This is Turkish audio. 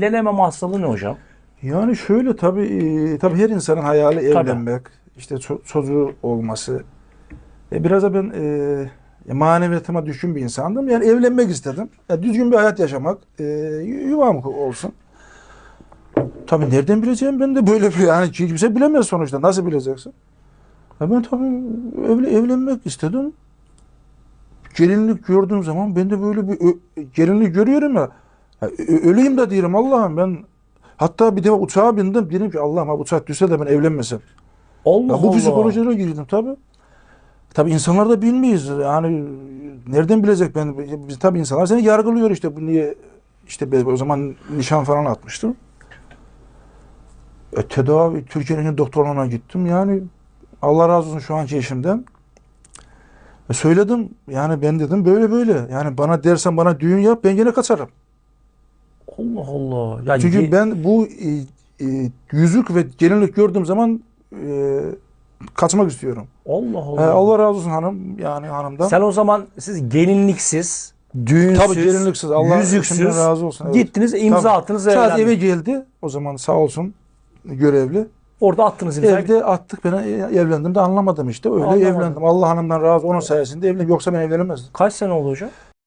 Evlenememe hastalığı ne hocam? Yani şöyle tabii e, tabii her insanın hayali evlenmek, işte ço- çocuğu olması. E, biraz da ben e, maneviyatıma düşkün bir insandım. Yani evlenmek istedim. Ya, düzgün bir hayat yaşamak, e, yu- yuvam olsun. Tabii nereden bileceğim ben de böyle bir yani kimse bilemez sonuçta. Nasıl bileceksin? Ya ben tabii evle, evlenmek istedim. Gelinlik gördüğüm zaman ben de böyle bir gelinlik görüyorum ya. Ya öleyim de diyorum Allah'ım ben Hatta bir defa uçağa bindim. Dedim ki Allah'ım ha uçak düşse de ben evlenmesem. Allah Ya bu Allah. psikolojilere girdim tabii. Tabii insanlar da bilmeyiz. Yani nereden bilecek ben? Biz, tabii insanlar seni yargılıyor işte bu niye işte o zaman nişan falan atmıştım. E, tedavi Türkiye'nin doktorlarına gittim. Yani Allah razı olsun şu anki eşimden. E, söyledim yani ben dedim böyle böyle. Yani bana dersen bana düğün yap ben yine kaçarım. Allah Allah. Ya Çünkü ye- ben bu e, e, yüzük ve gelinlik gördüğüm zaman e, kaçmak istiyorum. Allah He, Allah. Allah razı olsun hanım yani hanımdan. Sen o zaman siz gelinliksiz, düğünsüz, Tabii gelinliksiz Allah yüzüksüz razı olsun. Evet. gittiniz imza Tabii. attınız evlendiniz. eve geldi. O zaman sağ olsun görevli. Orada attınız imza. Evde attık ben evlendim de anlamadım işte. Öyle Anlamadım. evlendim. Allah hanımdan razı onun sayesinde evlendim. Yoksa ben evlenemezdim. Kaç sene oldu hocam?